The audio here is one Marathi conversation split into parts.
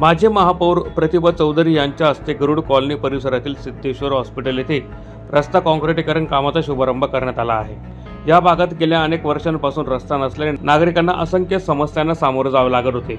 माजी महापौर प्रतिभा चौधरी यांच्या हस्ते गरुड कॉलनी परिसरातील सिद्धेश्वर हॉस्पिटल येथे रस्ता काँक्रिटीकरण कामाचा शुभारंभ करण्यात आला आहे. या भागात गेल्या अनेक वर्षांपासून रस्ता नसल्याने नागरिकांना असंख्य समस्यांना सामोरं जावे लागत होते.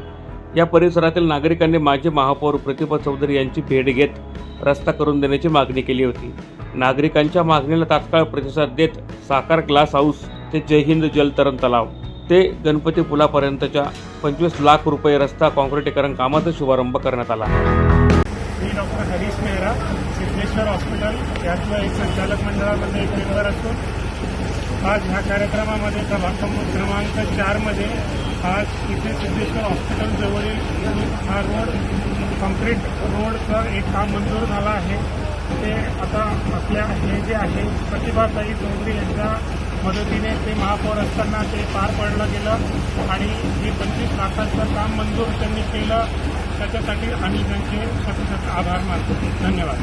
या परिसरातील नागरिकांनी माजी महापौर प्रतिभा चौधरी यांची भेट घेत रस्ता करून देण्याची मागणी केली होती. नागरिकांच्या मागणीला तात्काळ प्रतिसाद देत साकार ग्लास हाऊस ते जय हिंद जलतरण तलाव ते गणपती पुलापर्यंतच्या पंचवीस लाख रुपये रस्ता काँक्रिटीकरण कामाचा शुभारंभ करण्यात आला. मी डॉक्टर हरीश मेहरा सिद्धेश्वर हॉस्पिटल यातलं एक संचालक मंडळामध्ये एक मेंबर असतो. आज ह्या कार्यक्रमामध्ये प्रभाग क्रमांक चारमध्ये आज इथे सिद्धेश्वर हॉस्पिटल जवळील हा रोड कॉन्क्रीट रोडचं एक काम मंजूर झालं आहे. ते आता आपल्या हे जे आहे प्रतिभाताई चौधरी यांच्या मदतीने ते महापौर असताना ते पार पडलं गेलं आणि हे पंचवीस लाखाचं काम मंजूर त्यांनी केलं त्याच्यासाठी आम्ही त्यांचे शतशत आभार मानतो. धन्यवाद.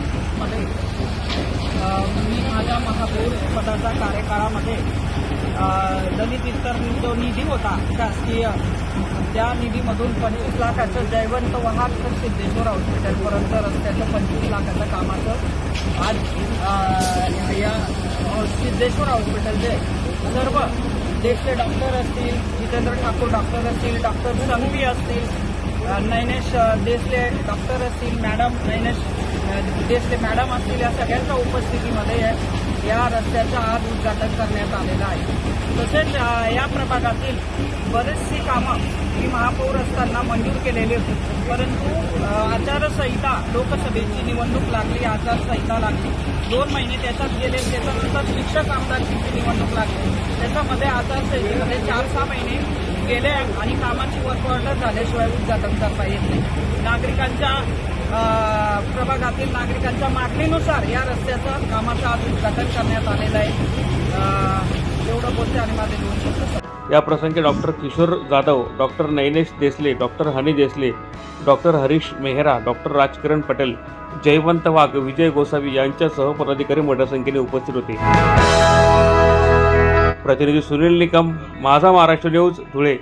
मध्ये अ, पदाच्या कार्यकाळामध्ये दलित विस्तार जो निधी होता. शासकीय त्या निधीमधून पंचवीस लाखाचं जयवंत वाहक तर सिद्धेश्वर हॉस्पिटलपर्यंत रस्त्याचं पंचवीस लाखाचं कामाचं आज या सिद्धेश्वर हॉस्पिटलचे सर्व देशचे डॉक्टर असतील जितेंद्र ठाकूर डॉक्टर असतील डॉक्टर संघवी असतील नैनेश देसले डॉक्टर असतील मॅडम नैनेश देसले मॅडम असतील या सगळ्यांच्या उपस्थितीमध्ये या- रस्त्याचं आज उद्घाटन करण्यात आलेलं आहे. तसेच या प्रभागातील बरेचशी कामं ही महापौर असताना मंजूर केलेली होती. परंतु आचारसंहिता लोकसभेची निवडणूक लागली आचारसंहिता लागली. दोन महिने त्याच्यात गेले त्याच्यानंतर शिक्षक आमदारकीची निवडणूक लागली. त्याच्यामध्ये आचारसंहितेमध्ये चार सहा महिने गेले आणि कामाची वर्क ऑर्डर झाल्याशिवाय उद्घाटन करता येत नाही. नागरिकांच्या प्रभागातील नागरिकांच्या मागणीनुसार या रस्त्याचं कामाचं आज उद्घाटन करण्यात आलेलं आहे. एवढं बोलते आणि माझे दोन शब्द या प्रसंगी doctor Kishor Jadhav doctor Nainesh Desale doctor Honey Desale doctor Harish Mehra doctor Rajkiran Patel Jaywant Wagh Vijay Gosavi यांच्यासह पदाधिकारी मोठ्या संख्येने उपस्थित होते. प्रतिनिधी सुनील निकम माझा महाराष्ट्र न्यूज धुळे.